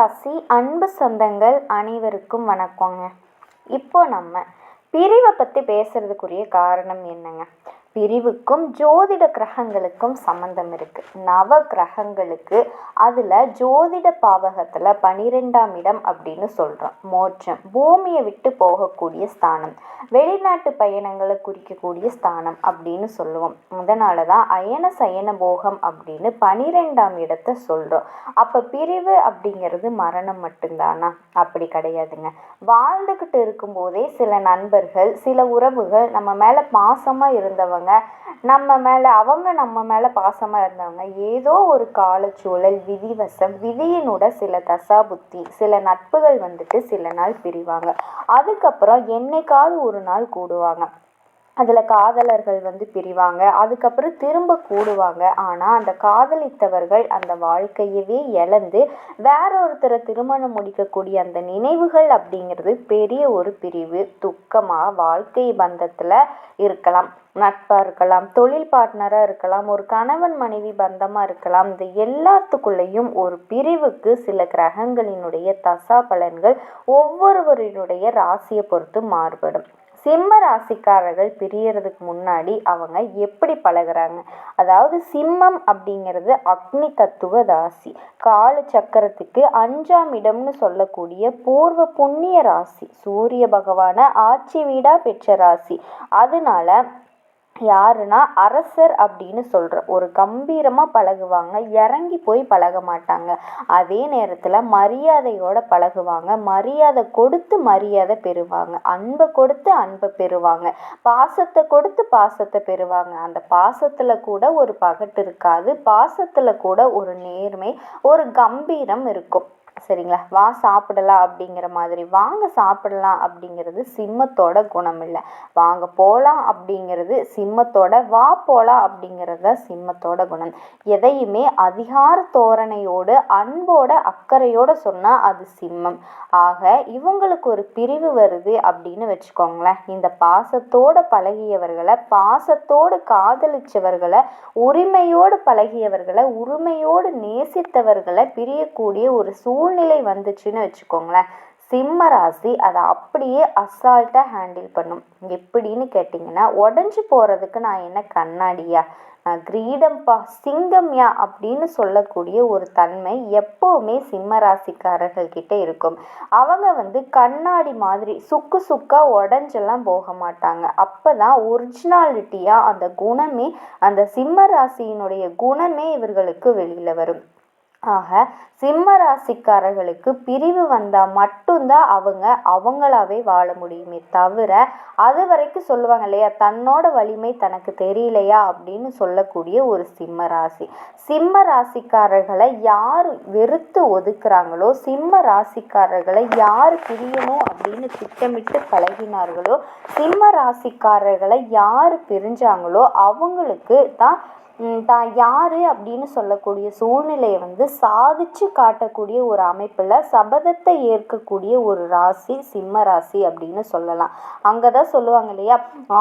ராசி அன்பு சொந்தங்கள் அனைவருக்கும் வணக்கங்க. இப்போ நம்ம பிரிவை பற்றி பேசுறதுக்குரிய காரணம் என்னங்க? பிரிவுக்கும் ஜோதிட கிரகங்களுக்கும் சம்மந்தம் இருக்குது நவ கிரகங்களுக்கு அதில் ஜோதிட பாவகத்தில் பனிரெண்டாம் இடம் அப்படின்னு சொல்கிறோம் மோட்சம். பூமியை விட்டு போகக்கூடிய ஸ்தானம். வெளிநாட்டு பயணங்களை குறிக்கக்கூடிய ஸ்தானம் அப்படின்னு சொல்லுவோம். அதனால தான் அயன சயன போகம் அப்படின்னு பனிரெண்டாம் இடத்தை சொல்கிறோம் அப்போ பிரிவு அப்படிங்கிறது மரணம் மட்டும்தானா? அப்படி கிடையாதுங்க. வாழ்ந்துக்கிட்டு இருக்கும்போதே சில நண்பர்கள் சில உறவுகள் நம்ம மேலே பாசமாக இருந்தவங்க நம்ம மேலே அவங்க நம்ம மேலே பாசமாக இருந்தவங்க ஏதோ ஒரு காலச்சூழல் விதிவசம் விதியினோட சில தசாபுத்தி சில நட்புகள் வந்துட்டு சில நாள் பிரிவாங்க. அதுக்கப்புறம் என்னைக்காவது ஒரு நாள் கூடுவாங்க. அதில் காதலர்கள் வந்து பிரிவாங்க. அதுக்கப்புறம் திரும்ப கூடுவாங்க. ஆனால் அந்த காதலித்தவர்கள் அந்த வாழ்க்கையவே இழந்து வேற ஒருத்தரை திருமணம் முடிக்கக்கூடிய அந்த நினைவுகள் அப்படிங்கிறது பெரிய ஒரு பிரிவு துக்கமாக வாழ்க்கை பந்தத்தில் இருக்கலாம். நட்பாக இருக்கலாம் தொழில் பார்ட்னராக இருக்கலாம் ஒரு கணவன் மனைவி பந்தமாக இருக்கலாம். இந்த எல்லாத்துக்குள்ளேயும் ஒரு பிரிவுக்கு சில கிரகங்களினுடைய தசா பலன்கள் ஒவ்வொருவரினுடைய ராசியை பொறுத்து மாறுபடும். சிம்ம ராசிக்காரர்கள் பிரியறதுக்கு முன்னாடி அவங்க எப்படி பழகுறாங்க? அதாவது சிம்மம் அப்படிங்கிறது அக்னி தத்துவ ராசி. கால சக்கரத்துக்கு அஞ்சாம் இடம்னு சொல்லக்கூடிய பூர்வ புண்ணிய ராசி. சூரிய பகவானை ஆட்சி வீடாக பெற்ற ராசி. அதனால யாருன்னா அரசர் அப்படின்னு சொல்கிற ஒரு கம்பீரமாக பழகுவாங்க இறங்கி போய் பழக மாட்டாங்க. அதே நேரத்தில் மரியாதையோட பழகுவாங்க மரியாதை கொடுத்து மரியாதை பெறுவாங்க அன்பை கொடுத்து அன்பை பெறுவாங்க பாசத்தை கொடுத்து பாசத்தை பெறுவாங்க. அந்த பாசத்தில் கூட ஒரு பகட்டு இருக்காது பாசத்தில் கூட ஒரு நேர்மை ஒரு கம்பீரம் இருக்கும். சரிங்களா? வா சாப்பிடலாம் அப்படிங்கிற மாதிரி. வாங்க சாப்பிடலாம் அப்படிங்கிறது சிம்மத்தோட குணம் இல்லை வாங்க போகலாம் அப்படிங்கிறது சிம்மத்தோட வா போகலாம் அப்படிங்கிறது தான் சிம்மத்தோட குணம். எதையுமே அதிகார தோரணையோடு அன்போட அக்கறையோட சொன்னால் அது சிம்மம். ஆக இவங்களுக்கு ஒரு பிரிவு வருது அப்படின்னு வச்சுக்கோங்களேன். இந்த பாசத்தோட பழகியவர்களை பாசத்தோடு காதலிச்சவர்களை உரிமையோடு பழகியவர்களை உரிமையோடு நேசித்தவர்களை பிரியக்கூடிய ஒரு சூழ்நிலை வந்துச்சுன்னு வச்சுக்கோங்களேன். சிம்ம ராசி அதை அப்படியே அசால்ட்டாக ஹேண்டில் பண்ணும். எப்படின்னு கேட்டிங்கன்னா உடஞ்சி போகிறதுக்கு நான் என்ன கண்ணாடியா நான் கிரீடம்பா சிங்கம்யா அப்படின்னு சொல்லக்கூடிய ஒரு தன்மை எப்போவுமே சிம்ம ராசிக்காரர்கள் இருக்கும். அவங்க வந்து கண்ணாடி மாதிரி சுக்கு சுக்கா உடஞ்செல்லாம் போக மாட்டாங்க. அப்போ தான் ஒரிஜினாலிட்டியாக அந்த குணமே அந்த சிம்ம ராசியினுடைய குணமே இவர்களுக்கு வெளியில் வரும். ஆக சிம்ம ராசிக்காரர்களுக்கு பிரிவு வந்தால் மட்டும்தான் அவங்க அவங்களாவே வாழ முடியுமே தவிர அது வரைக்கும் சொல்லுவாங்க இல்லையா தன்னோட வலிமை தனக்கு தெரியலையா அப்படின்னு சொல்லக்கூடிய ஒரு சிம்ம ராசி. சிம்ம ராசிக்காரர்களை யார் வெறுத்து ஒதுக்குறாங்களோ சிம்ம ராசிக்காரர்களை யார் பிரியணும் அப்படின்னு திட்டமிட்டு பழகினார்களோ சிம்ம ராசிக்காரர்களை யார் பிரிஞ்சாங்களோ அவங்களுக்கு தான் தான் யார் அப்படின்னு சொல்லக்கூடிய சூழ்நிலையை வந்து சாதிச்சு காட்டக்கூடிய ஒரு அமைப்பில் சபதத்தை ஏற்கக்கூடிய ஒரு ராசி சிம்ம ராசி அப்படின்னு சொல்லலாம். அங்கே தான் சொல்லுவாங்க இல்லையா?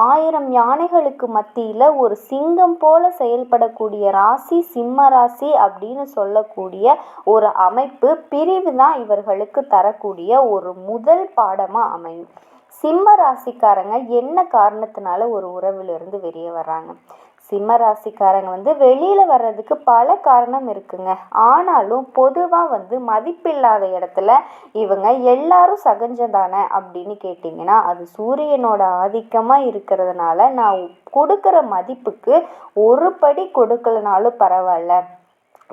ஆயிரம் யானைகளுக்கு மத்தியில் ஒரு சிங்கம் போல செயல்படக்கூடிய ராசி சிம்ம ராசி அப்படின்னு சொல்லக்கூடிய ஒரு அமைப்பு பிரிவு தான் இவர்களுக்கு தரக்கூடிய ஒரு முதல் பாடமாக அமையும். சிம்ம ராசிக்காரங்க என்ன காரணத்தினால ஒரு உறவிலிருந்து வெளியே வர்றாங்க? சிம்ம ராசிக்காரங்க வந்து வெளியில் வர்றதுக்கு பல காரணம் இருக்குங்க. ஆனாலும் பொதுவாக வந்து மதிப்பில்லாத இடத்துல இவங்க எல்லாரும் சகஜம்தானே அப்படின்னு கேட்டிங்கன்னா அது சூரியனோட ஆதிக்கமாக இருக்கிறதுனால நான் கொடுக்குற மதிப்புக்கு ஒரு படி கொடுக்கலனாலும் பரவாயில்ல.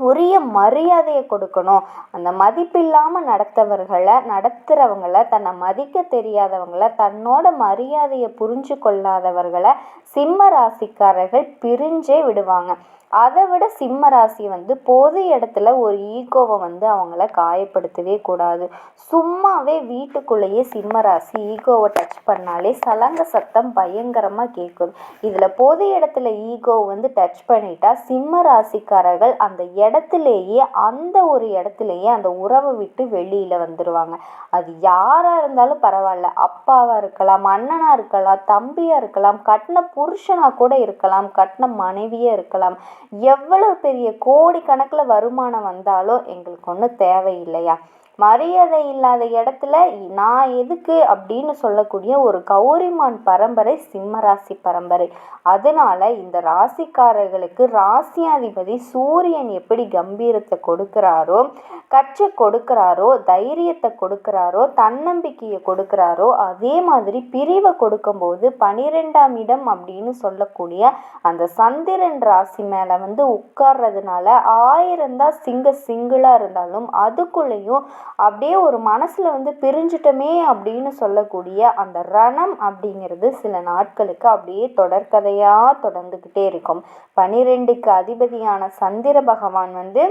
உரிய மரியாதையை கொடுக்கணும். அந்த மதிப்பில்லாமல் நடத்தவர்களை நடத்துகிறவங்கள தன்னை மதிக்க தெரியாதவங்கள தன்னோட மரியாதையை புரிஞ்சு கொள்ளாதவர்களை சிம்ம ராசிக்காரர்கள் பிரிஞ்சே விடுவாங்க. அதை விட சிம்ம ராசி வந்து பொது இடத்துல ஒரு ஈகோவை வந்து அவங்கள காயப்படுத்தவே கூடாது. சும்மாவே வீட்டுக்குள்ளேயே சிம்ம ராசி ஈகோவை டச் பண்ணாலே சலங்க சத்தம் பயங்கரமாக கேட்கும். இதில் பொது இடத்துல ஈகோ வந்து டச் பண்ணிட்டா சிம்ம ராசிக்காரர்கள் அந்த இடத்துலையே அந்த ஒரு இடத்துலையே அந்த உறவை விட்டு வெளியில் வந்துடுவாங்க அது யாராக இருந்தாலும் பரவாயில்ல. அப்பாவாக இருக்கலாம் அண்ணனாக இருக்கலாம் தம்பியாக இருக்கலாம் கட்டின புருஷனாக கூட இருக்கலாம் கட்டின மனைவியாக இருக்கலாம். எவ்வளவு பெரிய கோடி கணக்கில் வருமானம் வந்தாலும் எங்களுக்கு ஒன்றும் தேவையில்லையா? மரியாதை இல்லாத இடத்துல நான் எதுக்கு அப்படின்னு சொல்லக்கூடிய ஒரு கௌரிமான் பரம்பரை சிம்ம ராசி பரம்பரை. அதனால இந்த ராசிக்காரர்களுக்கு ராசியாதிபதி சூரியன் எப்படி கம்பீரத்தை கொடுக்கிறாரோ கச்சை கொடுக்கிறாரோ தைரியத்தை கொடுக்கிறாரோ தன்னம்பிக்கையை கொடுக்கிறாரோ அதே மாதிரி பிரிவை கொடுக்கும்போது பனிரெண்டாம் இடம் அப்படின்னு சொல்லக்கூடிய அந்த சந்திரன் ராசி மேலே வந்து உட்கார்றதுனால ஆயிரம் தான் சிங்க சிங்கிளாக இருந்தாலும் அதுக்குள்ளேயும் அப்படியே ஒரு மனசில் வந்து பிரிஞ்சிட்டோமே அப்படின்னு சொல்லக்கூடிய அந்த ரணம் அப்படிங்கிறது சில நாட்களுக்கு அப்படியே தொடர்கதையாக தொடர்ந்துக்கிட்டே இருக்கும். பனிரெண்டுக்கு அதிபதியான சந்திர பகவான் வந்து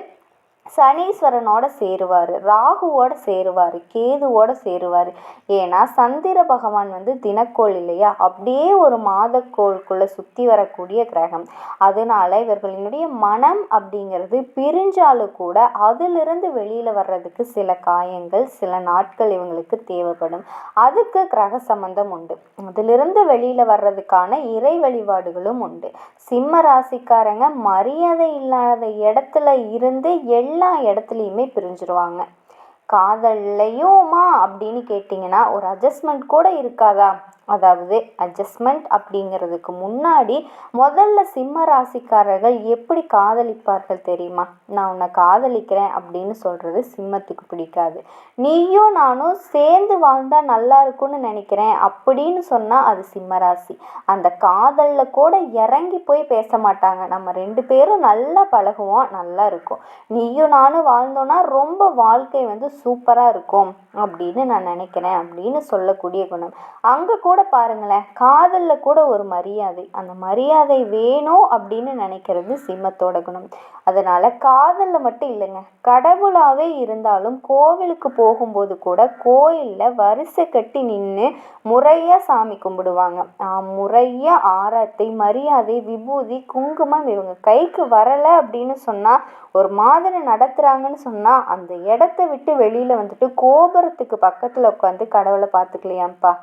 சனீஸ்வரனோட சேருவார் ராகுவோட சேருவார் கேதுவோட சேருவார். ஏன்னா சந்திர பகவான் வந்து தினக்கோள் இல்லையா? அப்படியே ஒரு மாதக்கோளுக்குள்ளே சுற்றி வரக்கூடிய கிரகம். அதனால இவர்களினுடைய மனம் அப்படிங்கிறது பிரிஞ்சாலும் கூட அதிலிருந்து வெளியில் வர்றதுக்கு சில காயங்கள் சில நாட்கள் இவங்களுக்கு தேவைப்படும். அதுக்கு கிரக சம்பந்தம் உண்டு. அதிலிருந்து வெளியில் வர்றதுக்கான இறை வழிபாடுகளும் உண்டு. சிம்ம ராசிக்காரங்க மரியாதை இல்லாத இடத்துல இருந்து எல்லா எல்லா இடத்துலையுமே பிரிஞ்சிருவாங்க. காதல்லையுமா அப்படின்னு கேட்டிங்கன்னா ஒரு அட்ஜஸ்ட்மெண்ட் கூட இருக்காதா? அதாவது அட்ஜஸ்ட்மெண்ட் அப்படிங்கிறதுக்கு முன்னாடி முதல்ல சிம்ம ராசிக்காரர்கள் எப்படி காதலிப்பார்கள் தெரியுமா? நான் உன்னை காதலிக்கிறேன் அப்படின்னு சொல்கிறது சிம்மத்துக்கு பிடிக்காது. நீயும் நானும் சேர்ந்து வாழ்ந்தால் நல்லா இருக்கும்னு நினைக்கிறேன் அப்படின்னு சொன்னால் அது சிம்ம ராசி. அந்த காதலில் கூட இறங்கி போய் பேச மாட்டாங்க. நம்ம ரெண்டு பேரும் நல்லா பழகுவோம் நல்லா இருக்கும். நீயும் நானும் வாழ்ந்தோன்னா ரொம்ப வாழ்க்கை வந்து சூப்பராக இருக்கும் அப்படின்னு நான் நினைக்கிறேன் அப்படின்னு சொல்லக்கூடிய குணம். அங்கே கூட கூட பாருங்களேன் காதலில் கூட ஒரு மரியாதை. அந்த மரியாதை வேணும் அப்படின்னு நினைக்கிறது சிம்மத்தோட குணம். அதனால் காதலில் மட்டும் இல்லைங்க கடவுளாகவே இருந்தாலும் கோவிலுக்கு போகும்போது கூட கோயிலில் வரிசை கட்டி நின்று முறையாக சாமி கும்பிடுவாங்க. முறையாக ஆராத்தை மரியாதை விபூதி குங்குமம் இவங்க கைக்கு வரலை அப்படின்னு சொன்னால் ஒரு மாதிரி நடத்துகிறாங்கன்னு சொன்னால் அந்த இடத்த விட்டு வெளியில் வந்துட்டு கோபுரத்துக்கு பக்கத்தில் உட்காந்து கடவுளை பார்த்துக்கலையாம்ப்பா.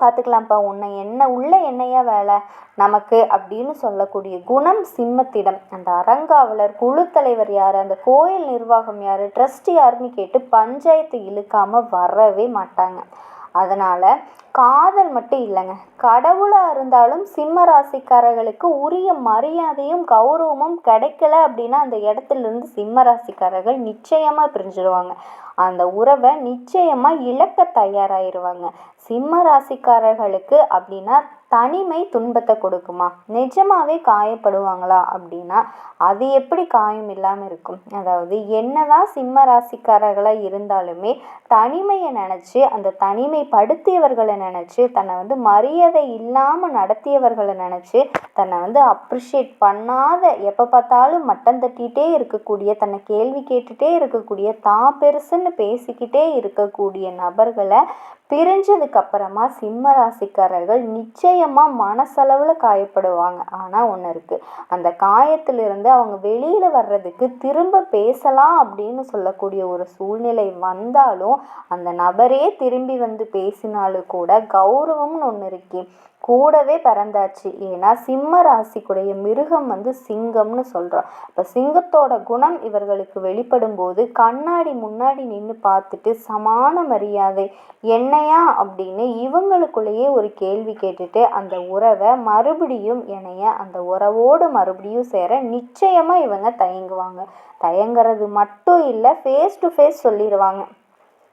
பார்த்துக்கலாம்ப்பா. உன்னை என்ன உள்ள என்னையா வேலை? நமக்கு அப்படின்னு சொல்லக்கூடிய குணம் சிம்மத்திடம். அந்த அறங்காவலர் குழு தலைவர் யார்? அந்த கோயில் நிர்வாகம் யார்? ட்ரஸ்ட் யாருன்னு கேட்டு பஞ்சாயத்து இழுக்காமல் வரவே மாட்டாங்க. அதனால் காதல் மட்டும் இல்லைங்க. கடவுளாக இருந்தாலும் சிம்ம ராசிக்காரர்களுக்கு உரிய மரியாதையும் கௌரவமும் கிடைக்கல அப்படின்னா அந்த இடத்துலேருந்து சிம்ம ராசிக்காரர்கள் நிச்சயமாக பிரிஞ்சிடுவாங்க அந்த உறவை நிச்சயமாக இழக்க தயாராகிடுவாங்க சிம்ம ராசிக்காரர்களுக்கு அப்படின்னா தனிமை துன்பத்தை கொடுக்குமா? நிஜமாவே காயப்படுவாங்களா அப்படின்னா அது எப்படி காயம் இல்லாமல் இருக்கும்? அதாவது என்னதான் சிம்ம ராசிக்காரர்களாக இருந்தாலுமே தனிமையை நினச்சி அந்த தனிமைப்படுத்தியவர்களை நினச்சி தன்னை வந்து மரியாதை இல்லாமல் நடத்தியவர்களை நினச்சி தன்னை வந்து அப்ரிஷியேட் பண்ணாத எப்போ பார்த்தாலும் மட்டம் தட்டிகிட்டே இருக்கக்கூடிய தன்னை கேள்வி கேட்டுகிட்டே இருக்கக்கூடிய தான் பெருசுன்னு பேசிக்கிட்டே இருக்கக்கூடிய நபர்களை பிரிஞ்சதுக்கு அப்புறமா சிம்ம ராசிக்காரர்கள் நிச்சயமாக மனசளவில் காயப்படுவாங்க. ஆனால் ஒன்று இருக்குது அந்த காயத்திலிருந்து அவங்க வெளியில் வர்றதுக்கு திரும்ப பேசலாம் அப்படின்னு சொல்லக்கூடிய ஒரு சூழ்நிலை வந்தாலும் அந்த நபரே திரும்பி வந்து பேசினாலும் கூட கௌரவம்னு ஒன்று இருக்கு. கூடவே பிறந்தாச்சு. ஏன்னா சிம்ம ராசிக்குடைய மிருகம் வந்து சிங்கம்னு சொல்கிறோம் இப்போ சிங்கத்தோட குணம் இவர்களுக்கு வெளிப்படும் போது கண்ணாடி முன்னாடி நின்று பார்த்துட்டு சமான மரியாதை என்னையா அப்படின்னு இவங்களுக்குள்ளேயே ஒரு கேள்வி கேட்டுட்டு அந்த உறவை மறுபடியும் என்னைய அந்த உறவோடு மறுபடியும் சேர நிச்சயமாக இவங்க தயங்குவாங்க. தயங்குறது மட்டும் இல்லை ஃபேஸ் டு ஃபேஸ் சொல்லிடுவாங்க.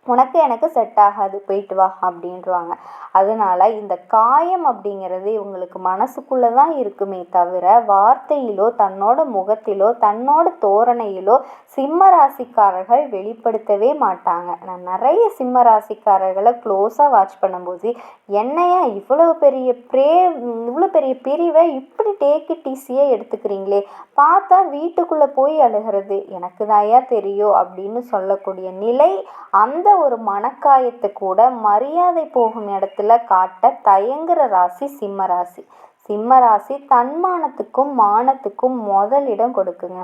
உனக்கு எனக்கு செட் ஆகாது போயிட்டு வா அப்படின்றாங்க அதனால இந்த காயம் அப்படிங்கிறது இவங்களுக்கு மனசுக்குள்ளே தான் இருக்குமே தவிர வார்த்தையிலோ தன்னோட முகத்திலோ தன்னோட தோரணையிலோ சிம்ம ராசிக்காரர்கள் வெளிப்படுத்தவே மாட்டாங்க. நான் நிறைய சிம்ம ராசிக்காரர்களை க்ளோஸாக வாட்ச் பண்ணும்போது என்னையா இவ்வளோ பெரிய ப்ரே இவ்வளோ பெரிய பிரிவை இப்படி டேக் இட் ஈஸியாக எடுத்துக்கிறீங்களே? பார்த்தா வீட்டுக்குள்ளே போய் அழுகிறது. எனக்கு தாயா தெரியும் அப்படின்னு சொல்லக்கூடிய நிலை அந்த ஒரு மனக்காயத்தை கூட மரியாதை போகும் இடத்துல காட்ட தயங்குற ராசி சிம்ம ராசி. சிம்ம ராசி தன்மானத்துக்கும் மானத்துக்கும் முதலிடம் கொடுக்குங்க.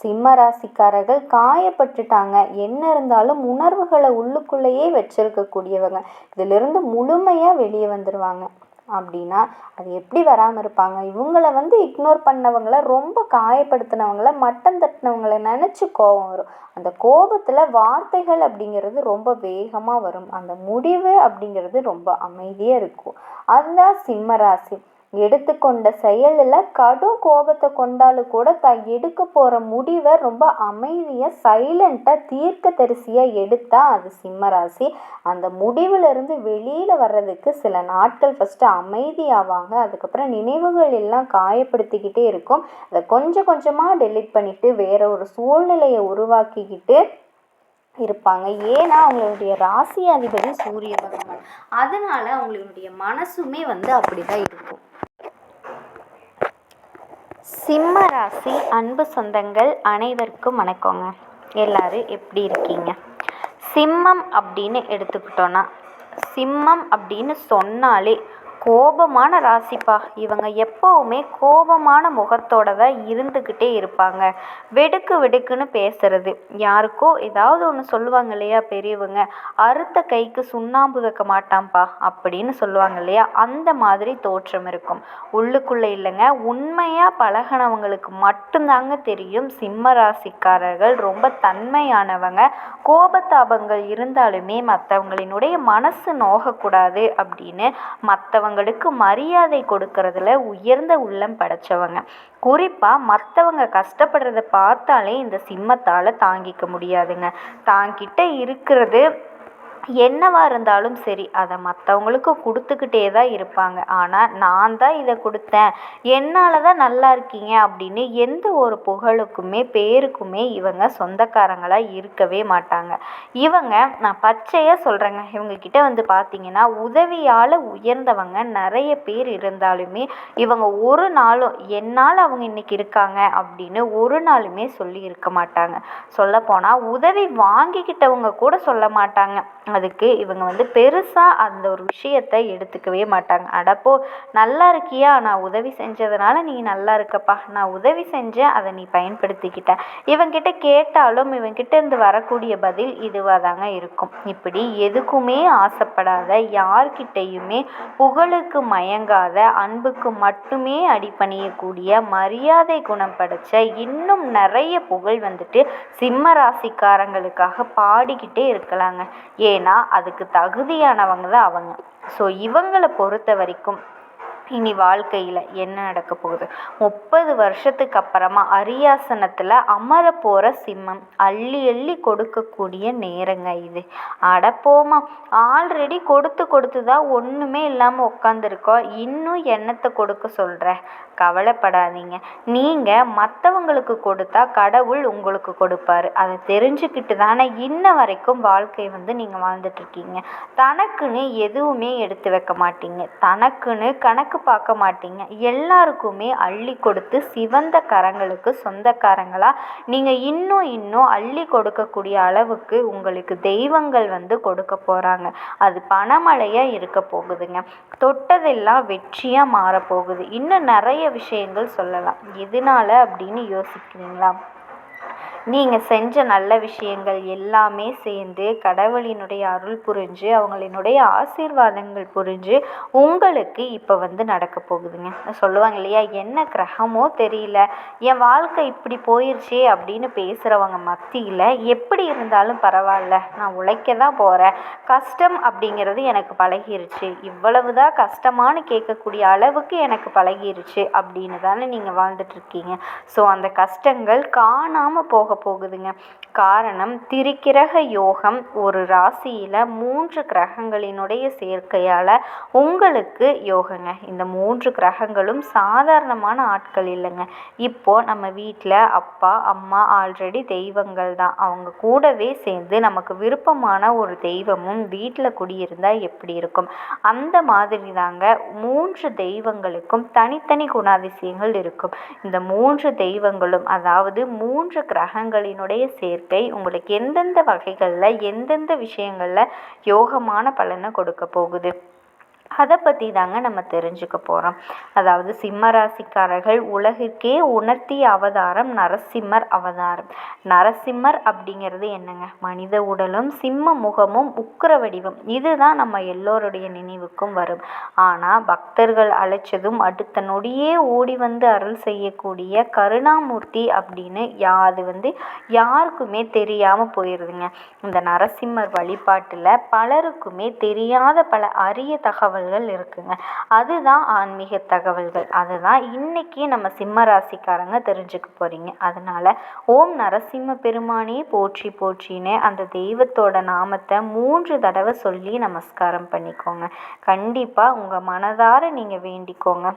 சிம்ம ராசிக்காரர்கள் காயப்பட்டுட்டாங்க. என்ன இருந்தாலும் உணர்வுகளை உள்ளுக்குள்ளேயே வச்சிருக்கக்கூடியவங்க. இதிலிருந்து முழுமையாக வெளியே வந்துடுவாங்க அப்படின்னா அது எப்படி வராமல் இருப்பாங்க? இவங்களை வந்து இக்னோர் பண்ணவங்களை ரொம்ப காயப்படுத்தினவங்கள மட்டம் தட்டினவங்கள நினச்சி கோபம் வரும். அந்த கோபத்தில் வார்த்தைகள் அப்படிங்கிறது ரொம்ப வேகமாக வரும். அந்த முடிவு அப்படிங்கிறது ரொம்ப அமைதியாக இருக்கும். அதுதான் சிம்ம ராசி. எடுத்துக்கொண்ட செயலில் கடும் கோபத்தை கொண்டாலும் கூட தான் எடுக்க போகிற முடிவை ரொம்ப அமைதியாக சைலண்ட்டாக தீர்க்க தரிசியாக எடுத்தால் அது சிம்மராசி அந்த முடிவிலிருந்து வெளியில் வர்றதுக்கு சில நாட்கள் ஃபஸ்ட்டு அமைதியாவாங்க. அதுக்கப்புறம் நினைவுகள் எல்லாம் காயப்படுத்திக்கிட்டே இருக்கும். அதை கொஞ்சம் கொஞ்சமாக டெலிட் பண்ணிவிட்டு வேற ஒரு சூழ்நிலையை உருவாக்கிக்கிட்டு இருப்பாங்க. ஏன்னா அவங்களுடைய ராசி அதிபதி சூரிய பகவான். அதனால அவங்களுடைய மனசுமே வந்து அப்படி தான் இருக்கும். சிம்ம ராசி அன்பு சொந்தங்கள் அனைவருக்கும் வணக்கங்க. எல்லாரும் எப்படி இருக்கீங்க? சிம்மம் அப்படின்னு எடுத்துக்கிட்டோன்னா சிம்மம் அப்படின்னு சொன்னாலே கோபமான ராசிப்பா. இவங்க எப்போவுமே கோபமான முகத்தோட தான் இருந்துக்கிட்டே இருப்பாங்க. வெடுக்கு வெடுக்குன்னு பேசுறது. யாருக்கோ ஏதாவது ஒன்று சொல்லுவாங்க இல்லையா பெரியவங்க. அறுத்த கைக்கு சுண்ணாம்பு வைக்க மாட்டான்ப்பா அப்படின்னு சொல்லுவாங்க இல்லையா? அந்த மாதிரி தோற்றம் இருக்கும். உள்ளுக்குள்ளே இல்லைங்க. உண்மையாக பழகினவங்களுக்கு மட்டும்தாங்க தெரியும். சிம்ம ராசிக்காரர்கள் ரொம்ப தன்மையானவங்க. கோபத்தாபங்கள் இருந்தாலுமே மற்றவங்களினுடைய மனசு நோகக்கூடாது அப்படின்னு மற்றவங்க மற்றவங்களுக்கு மரியாதை கொடுக்கறதுல உயர்ந்த உள்ளம் படைச்சவங்க. குறிப்பாக மற்றவங்க கஷ்டப்படுறத பார்த்தாலே இந்த சிம்மத்தால் தாங்கிக்க முடியாதுங்க. தாங்கிட்ட இருக்கிறது என்னவாக இருந்தாலும் சரி அதை மற்றவங்களுக்கு கொடுத்துக்கிட்டே தான் இருப்பாங்க. ஆனால் நான் தான் இதை கொடுத்தேன். என்னால் தான் நல்லா இருக்கீங்க அப்படின்னு எந்த ஒரு புகழுக்குமே பேருக்குமே இவங்க சொந்தக்காரங்களாக இருக்கவே மாட்டாங்க. இவங்க நான் பச்சையாக சொல்கிறேங்க இவங்கக்கிட்ட வந்து பார்த்தீங்கன்னா உதவியால் உயர்ந்தவங்க நிறைய பேர் இருந்தாலுமே இவங்க ஒரு நாளும் என்னால் அவங்க இன்றைக்கி இருக்காங்க அப்படின்னு ஒரு நாளுமே சொல்லி இருக்க மாட்டாங்க சொல்லப்போனால் உதவி வாங்கிக்கிட்டவங்க கூட சொல்ல மாட்டாங்க. அதுக்கு இவங்க வந்து பெருசாக அந்த ஒரு விஷயத்தை எடுத்துக்கவே மாட்டாங்க. அடப்போ நல்லா இருக்கியா? நான் உதவி செஞ்சதுனால நீ நல்லா இருக்கப்பா. நான் உதவி செஞ்சேன் அதை நீ பயன்படுத்திக்கிட்ட. இவங்கிட்ட கேட்டாலும் இவங்கிட்ட இருந்து வரக்கூடிய பதில் இதுவாக தாங்க இருக்கும். இப்படி எதுக்குமே ஆசைப்படாத யார்கிட்டையுமே புகழுக்கு மயங்காத அன்புக்கு மட்டுமே அடிப்பணியக்கூடிய மரியாதை குணம் படைச்ச இன்னும் நிறைய புகழ் வந்துட்டு சிம்ம ராசிக்காரங்களுக்காக பாடிக்கிட்டே இருக்கலாங்க. ஏன்னா ஏன்னா அதுக்கு தகுதியானவங்க தான் அவங்க. ஸோ இவங்களை பொறுத்த வரைக்கும் இனி வாழ்க்கையில் என்ன நடக்க போகுது? முப்பது வருஷத்துக்கு அப்புறமா அரியாசனத்தில் அமர போகிற சிம்மம் அள்ளி அள்ளி கொடுக்கக்கூடிய நேரங்க இது. அடப்போமா ஆல்ரெடி கொடுத்து கொடுத்து தான் ஒன்றுமே இல்லாமல் உட்காந்துருக்கோம் இன்னும் எண்ணத்தை கொடுக்க சொல்கிற கவலைப்படாதீங்க. நீங்கள் மற்றவங்களுக்கு கொடுத்தா கடவுள் உங்களுக்கு கொடுப்பாரு. அதை தெரிஞ்சுக்கிட்டு தானே இன்ன வரைக்கும் வாழ்க்கை வந்து நீங்கள் வாழ்ந்துட்டுருக்கீங்க தனக்குன்னு எதுவுமே எடுத்து வைக்க மாட்டீங்க. தனக்குன்னு கணக்கு கணக்கு பார்க்க மாட்டீங்க எல்லாருக்குமே அள்ளி கொடுத்து சிவந்த கரங்களுக்கு சொந்தக்காரங்களாக நீங்கள் இன்னும் இன்னும் அள்ளி கொடுக்கக்கூடிய அளவுக்கு உங்களுக்கு தெய்வங்கள் வந்து கொடுக்க போகிறாங்க அது பணமழையாக இருக்க போகுதுங்க. தொட்டதெல்லாம் வெற்றியாக மாறப்போகுது. இன்னும் நிறைய விஷயங்கள் சொல்லலாம். எதனால அப்படின்னு யோசிக்கிறீங்களா? நீங்கள் செஞ்ச நல்ல விஷயங்கள் எல்லாமே சேர்ந்து கடவுளினுடைய அருள் புரிஞ்சு அவங்களினுடைய ஆசீர்வாதங்கள் புரிஞ்சு உங்களுக்கு இப்போ வந்து நடக்க போகுதுங்க. சொல்லுவாங்க இல்லையா என்ன கிரகமோ தெரியல. என் வாழ்க்கை இப்படி போயிடுச்சே அப்படின்னு பேசுகிறவங்க மத்தியில் எப்படி இருந்தாலும் பரவாயில்ல நான் உழைக்க தான் போகிறேன் கஷ்டம் அப்படிங்கிறது எனக்கு பழகிருச்சு. இவ்வளவு தான் கஷ்டமானு கேட்கக்கூடிய அளவுக்கு எனக்கு பழகிருச்சு அப்படின்னு தானே நீங்கள் வாழ்ந்துட்டுருக்கீங்க ஸோ அந்த கஷ்டங்கள் காணாமல் போக போக போகுதுங்க. காரணம் திரிக்கிரக யோகம் ஒரு ராசியில் மூன்று கிரகங்களினுடைய சேர்க்கையால் உங்களுக்கு யோகங்க. இந்த மூன்று கிரகங்களும் சாதாரணமான ஆட்கள் இல்லைங்க. இப்போது நம்ம வீட்டில் அப்பா அம்மா ஆல்ரெடி தெய்வங்கள் தான். அவங்க கூடவே சேர்ந்து நமக்கு விருப்பமான ஒரு தெய்வமும் வீட்டில் குடியிருந்தால் எப்படி இருக்கும்? அந்த மாதிரி தாங்க மூன்று தெய்வங்களுக்கும் தனித்தனி குணாதிசயங்கள் இருக்கும். இந்த மூன்று தெய்வங்களும் அதாவது மூன்று கிரகங்களினுடைய சேர்க்கை உங்களுக்கு எந்தெந்த வகைகளில் எந்தெந்த விஷயங்களில் யோகமான பலனை கொடுக்க போகுது? அதை பற்றி தாங்க நம்ம தெரிஞ்சுக்க போகிறோம் அதாவது சிம்ம ராசிக்காரர்கள் உலகிற்கே உணர்த்திய அவதாரம் நரசிம்மர் அவதாரம். நரசிம்மர் அப்படிங்கிறது என்னங்க? மனித உடலும் சிம்ம முகமும் உக்கிர வடிவம். இதுதான் நம்ம எல்லோருடைய நினைவுக்கும் வரும். ஆனால் பக்தர்கள் அழைச்சதும் அடுத்த நொடியே ஓடி வந்து அருள் செய்யக்கூடிய கருணாமூர்த்தி அப்படின்னு யா அது வந்து யாருக்குமே தெரியாமல் போயிடுதுங்க இந்த நரசிம்மர் வழிபாட்டில் பலருக்குமே தெரியாத பல அரிய தகவல் தகவல்கள் இருக்குங்க. அதுதான் ஆன்மீக தகவல்கள். அதுதான் இன்னைக்கு நம்ம சிம்ம ராசிக்காரங்க தெரிஞ்சுக்க போகிறீங்க அதனால் ஓம் நரசிம்ம பெருமானே போற்றி போற்றின்னு அந்த தெய்வத்தோட நாமத்தை மூன்று தடவை சொல்லி நமஸ்காரம் பண்ணிக்கோங்க. கண்டிப்பாக உங்கள் மனதார நீங்கள் வேண்டிக்கோங்க.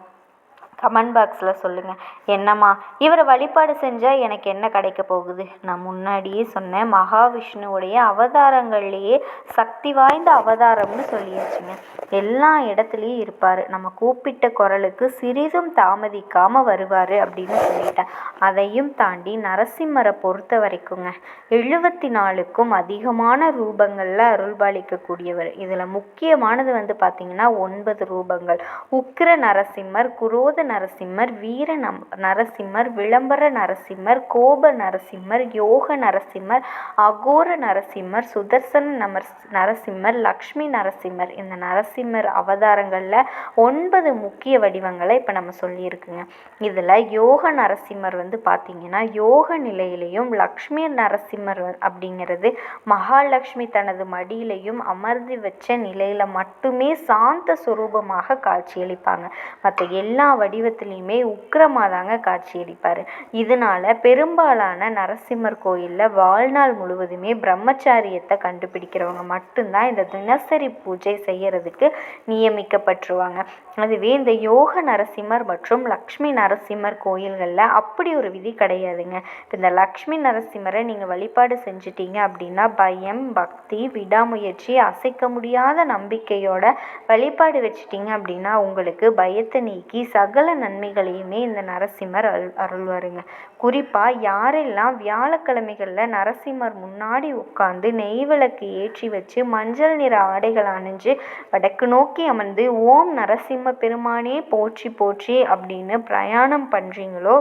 கமெண்ட் பாக்ஸில் சொல்லுங்கள் என்னம்மா இவரை வழிபாடு செஞ்சால் எனக்கு என்ன கிடைக்க போகுது? நான் முன்னாடியே சொன்னேன் மகாவிஷ்ணுவுடைய அவதாரங்கள்லேயே சக்தி வாய்ந்த அவதாரம்னு சொல்லியாச்சுங்க. எல்லா இடத்துலையும் இருப்பார். நம்ம கூப்பிட்ட குரலுக்கு சிறிதும் தாமதிக்காமல் வருவார் அப்படின்னு சொல்லிட்டேன். அதையும் தாண்டி நரசிம்மரை பொறுத்த வரைக்குங்க எழுபத்தி நாலுக்கும் அதிகமான ரூபங்களில் அருள்பாலிக்கக்கூடியவர். இதில் முக்கியமானது வந்து பார்த்திங்கன்னா ஒன்பது ரூபங்கள். உக்கிர நரசிம்மர் குரோத நரசிம்மர் வீர நம் நரசிம்மர் விளம்பர நரசிம்மர் கோப நரசிம்மர் யோக நரசிம்மர் அகோர நரசிம்மர் சுதர்சன நமர் நரசிம்மர் லக்ஷ்மி நரசிம்மர். இந்த நரசிம்மர் அவதாரங்களில் ஒன்பது முக்கிய வடிவங்களை இப்போ நம்ம சொல்லியிருக்குங்க. இதில் யோக நரசிம்மர் வந்து பார்த்திங்கன்னா யோக நிலையிலையும் லக்ஷ்மி நரசிம்மர் அப்படிங்கிறது மகாலட்சுமி தனது மடியிலையும் அமர்ந்து வச்ச நிலையில் மட்டுமே சாந்த சுரூபமாக காட்சியளிப்பாங்க. மற்ற எல்லா வடிவ வடிவத்துலேயுமே உக்கிரமாக தாங்க காட்சியளிப்பார். இதனால் பெரும்பாலான நரசிம்மர் கோயிலில் வாழ்நாள் முழுவதுமே பிரம்மச்சாரியத்தை கண்டுபிடிக்கிறவங்க மட்டும்தான் இந்த தினசரி பூஜை செய்யறதுக்கு நியமிக்கப்பட்டுருவாங்க. அதுவே இந்த யோக நரசிம்மர் மற்றும் லக்ஷ்மி நரசிம்மர் கோயில்களில் அப்படி ஒரு விதி கிடையாதுங்க. இப்போ இந்த லக்ஷ்மி நரசிம்மரை நீங்கள் வழிபாடு செஞ்சிட்டீங்க அப்படின்னா பயம் பக்தி விடாமுயற்சி அசைக்க முடியாத நம்பிக்கையோட வழிபாடு வச்சிட்டிங்க அப்படின்னா உங்களுக்கு பயத்தை நீக்கி சகல நன்மைகளையுமே இந்த நரசிம்மர் அருள் அருள்வாருங்க. குறிப்பாக யாரெல்லாம் வியாழக்கிழமைகளில் நரசிம்மர் முன்னாடி உட்காந்து நெய் விளக்கு ஏற்றி வச்சு மஞ்சள் நிற ஆடைகள் அணிஞ்சு வடக்கு நோக்கி அமர்ந்து ஓம் நரசிம்ம பெருமானே போற்றி போற்றி அப்படின்னு பிரயாணம் பண்ணுறீங்களோ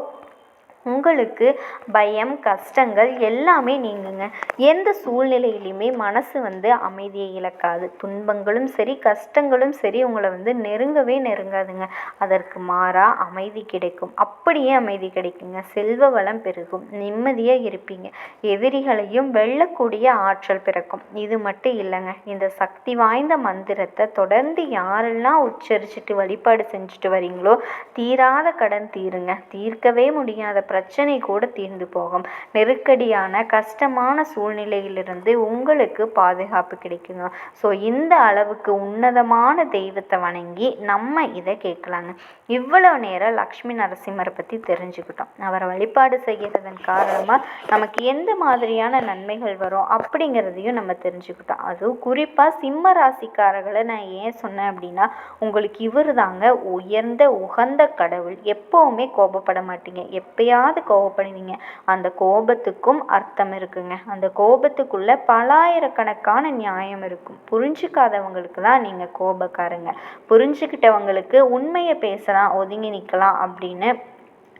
உங்களுக்கு பயம் கஷ்டங்கள் எல்லாமே நீங்குங்க. எந்த சூழ்நிலையிலையுமே மனசு வந்து அமைதியை இழக்காது. துன்பங்களும் சரி கஷ்டங்களும் சரி உங்களை வந்து நெருங்கவே நெருங்காதுங்க. அதற்கு மாறாக அமைதி கிடைக்கும். அப்படியே அமைதி கிடைக்குங்க. செல்வ வளம் பெருகும். நிம்மதியாக இருப்பீங்க. எதிரிகளையும் வெல்லக்கூடிய ஆற்றல் பிறக்கும். இது மட்டும் இல்லைங்க. இந்த சக்தி வாய்ந்த மந்திரத்தை தொடர்ந்து யாரெல்லாம் உச்சரிச்சுட்டு வழிபாடு செஞ்சுட்டு வரீங்களோ தீராத கடன் தீருங்க. தீர்க்கவே முடியாத பிரச்சனை கூட தீர்ந்து போகும். நெருக்கடியான கஷ்டமான சூழ்நிலையிலிருந்து உங்களுக்கு பாதுகாப்பு கிடைக்குங்க. ஸோ இந்த அளவுக்கு உன்னதமான தெய்வத்தை வணங்கி நம்ம இதை கேட்கலாங்க. இவ்வளோ நேரம் லக்ஷ்மி நரசிம்மரை பற்றி தெரிஞ்சுக்கிட்டோம். அவரை வழிபாடு செய்கிறதன் காரணமாக நமக்கு எந்த மாதிரியான நன்மைகள் வரும் அப்படிங்கிறதையும் நம்ம தெரிஞ்சுக்கிட்டோம். அதுவும் குறிப்பாக சிம்ம ராசிக்காரர்களை நான் ஏன் சொன்னேன் அப்படின்னா உங்களுக்கு இவர் தாங்க உயர்ந்த உகந்த கடவுள். எப்போவுமே கோபப்பட மாட்டீங்க. எப்பயா எப்பயாவது கோவப்படுவீங்க அந்த கோபத்துக்கும் அர்த்தம் இருக்குங்க. அந்த கோபத்துக்குள்ள பலாயிரக்கணக்கான நியாயம் இருக்கும். புரிஞ்சுக்காதவங்களுக்கு தான் நீங்கள் கோபக்காரங்க. புரிஞ்சுக்கிட்டவங்களுக்கு உண்மையை பேசலாம் ஒதுங்கி நிற்கலாம் அப்படின்னு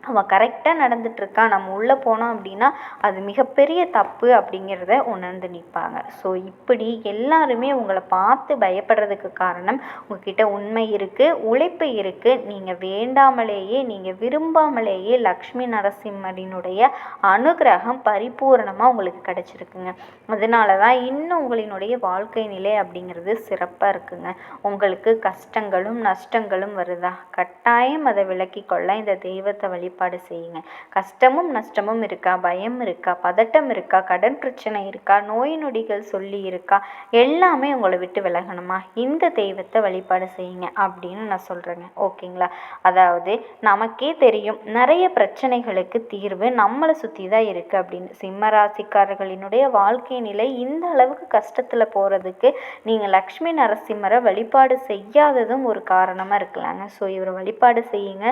அவன் கரெக்டாக நடந்துகிட்ருக்கான் நம்ம உள்ளே போனோம் அப்படின்னா அது மிகப்பெரிய தப்பு அப்படிங்கிறத உணர்ந்து நிற்பாங்க. ஸோ இப்படி எல்லாருமே உங்களை பார்த்து பயப்படுறதுக்கு காரணம் உங்ககிட்ட உண்மை இருக்குது உழைப்பு இருக்குது நீங்கள் வேண்டாமலேயே நீங்கள் விரும்பாமலேயே லக்ஷ்மி நரசிம்மரினுடைய அனுகிரகம் பரிபூரணமாக உங்களுக்கு கிடச்சிருக்குங்க. அதனால தான் இன்னும் உங்களினுடைய வாழ்க்கை நிலை அப்படிங்கிறது சிறப்பாக இருக்குங்க. உங்களுக்கு கஷ்டங்களும் நஷ்டங்களும் வருதா? கட்டாயம் அதை விளக்கி கொள்ள இந்த தெய்வத்தை வழி வழிபாடு செய்யுங்க கஷ்டமும் நஷ்டமும் இருக்கா? பயம் இருக்கா? பதட்டம் இருக்கா? கடன் பிரச்சனை இருக்கா? நோய் நொடிகள் சொல்லி இருக்கா? எல்லாமே உங்களை விட்டு விலகணுமா? இந்த தெய்வத்தை வழிபாடு செய்யுங்க அப்படின்னு நான் சொல்கிறேங்க ஓகேங்களா? அதாவது நமக்கே தெரியும் நிறைய பிரச்சனைகளுக்கு தீர்வு நம்மளை சுற்றி தான் இருக்குது அப்படின்னு. சிம்ம ராசிக்காரர்களினுடைய வாழ்க்கை நிலை இந்த அளவுக்கு கஷ்டத்தில் போகிறதுக்கு நீங்கள் லக்ஷ்மி நரசிம்மரை வழிபாடு செய்யாததும் ஒரு காரணமாக இருக்கலாங்க. ஸோ இவரை வழிபாடு செய்யுங்க.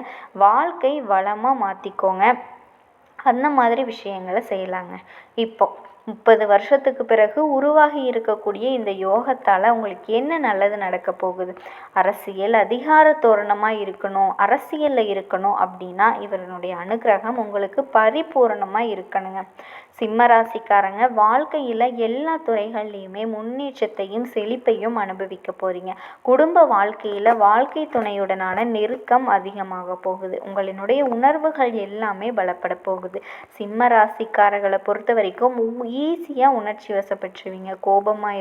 வாழ்க்கை வளமாக மாற்றிக்கோங்க அந்த மாதிரி விஷயங்களை செய்யலாங்க. இப்போ முப்பது வருஷத்துக்கு பிறகு உருவாகி இருக்கக்கூடிய இந்த யோகத்தால் உங்களுக்கு என்ன நல்லது நடக்க போகுது? அரசியல் அதிகார தோரணமாக இருக்கணும் அரசியலில் இருக்கணும் அப்படின்னா இவரனுடைய அனுகிரகம் உங்களுக்கு பரிபூரணமாக இருக்கணுங்க. சிம்ம ராசிக்காரங்க வாழ்க்கையில் எல்லா துறைகள்லையுமே முன்னேற்றத்தையும் செழிப்பையும் அனுபவிக்க போகிறீங்க குடும்ப வாழ்க்கையில் வாழ்க்கை துணையுடனான நெருக்கம் அதிகமாக போகுது. உங்களினுடைய உணர்வுகள் எல்லாமே பலப்பட போகுது. சிம்ம ராசிக்காரர்களை பொறுத்த வரைக்கும் ஈஸியாக உணர்ச்சி வசப்பட்டுருவீங்க கோபமாக